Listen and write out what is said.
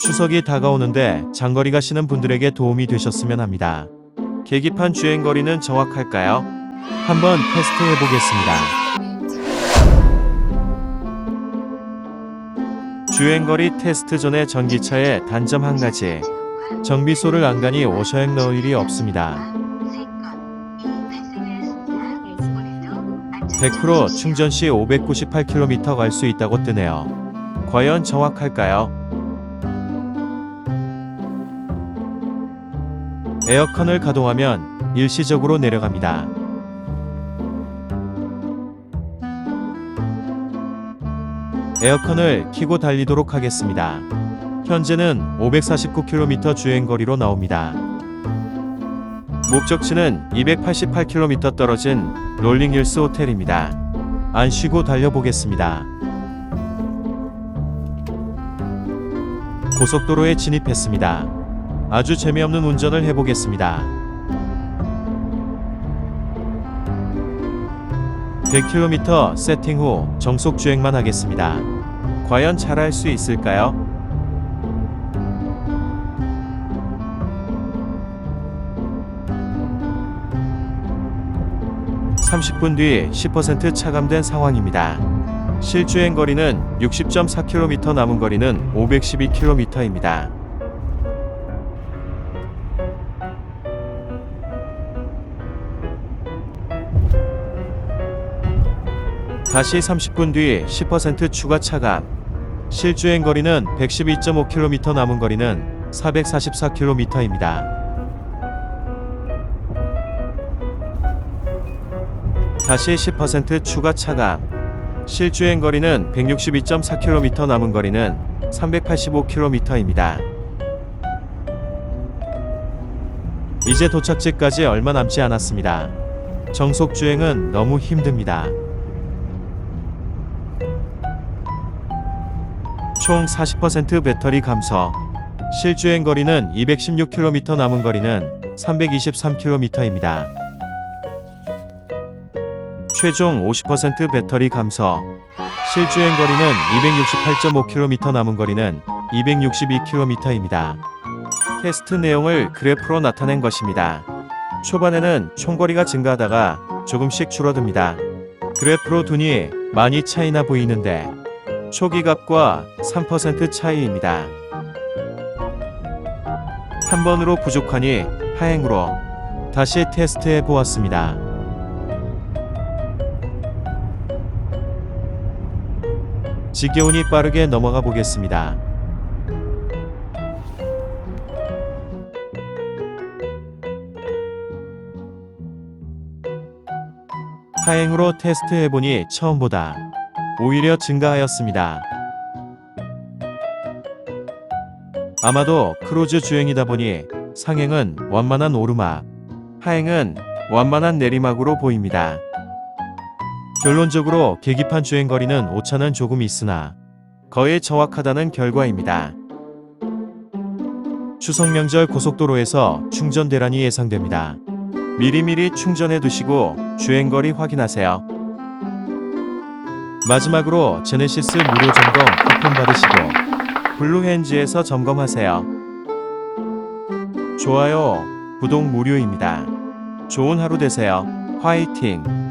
추석이 다가오는데 장거리 가시는 분들에게 도움이 되셨으면 합니다. 계기판 주행 거리는 정확할까요? 한번 테스트해 보겠습니다. 주행거리 테스트 전에 전기차의 단점 한 가지. 정비소를 안간히 오셔액 넣을 일이 없습니다. 100% 충전 시 598km 갈 수 있다고 뜨네요. 과연 정확할까요? 에어컨을 가동하면 일시적으로 내려갑니다. 에어컨을 켜고 달리도록 하겠습니다. 현재는 549km 주행거리로 나옵니다. 목적지는 288km 떨어진 롤링힐스 호텔입니다. 안 쉬고 달려보겠습니다. 고속도로에 진입했습니다. 아주 재미없는 운전을 해보겠습니다. 100km 세팅 후 정속 주행만 하겠습니다. 과연 잘할 수 있을까요? (30분) 뒤 (10% 차감된 상황입니다) 실주행 거리는 (60.4km) 남은 거리는 (512km입니다) 다시 30분 뒤 10% 추가 차감. 실주행 거리는 112.5km 남은 거리는 444km입니다. 다시 10% 추가 차감. 실주행 거리는 162.4km 남은 거리는 385km입니다. 이제 도착지까지 얼마 남지 않았습니다. 정속 주행은 너무 힘듭니다. 총 40% 배터리 감소. 실주행 거리는 216km 남은 거리는 323km입니다. 최종 50% 배터리 감소. 실주행 거리는 268.5km 남은 거리는 262km입니다. 테스트 내용을 그래프로 나타낸 것입니다. 초반에는 총거리가 증가하다가 조금씩 줄어듭니다. 그래프로 두니 많이 차이나 보이는데 초기 값과 3% 차이입니다. 한 번으로 부족하니 하행으로 다시 테스트해 보았습니다. 지겨우니 빠르게 넘어가 보겠습니다. 하행으로 테스트해 보니 처음보다 오히려 증가하였습니다. 아마도 크루즈 주행이다 보니 상행은 완만한 오르막, 하행은 완만한 내리막으로 보입니다. 결론적으로 계기판 주행 거리는 오차는 조금 있으나 거의 정확하다는 결과입니다. 추석 명절 고속도로에서 충전 대란이 예상됩니다. 미리미리 충전해 두시고 주행거리 확인하세요. 마지막으로 제네시스 무료 점검 쿠폰 받으시고 블루핸즈에서 점검하세요. 좋아요, 구독 무료입니다. 좋은 하루 되세요. 화이팅!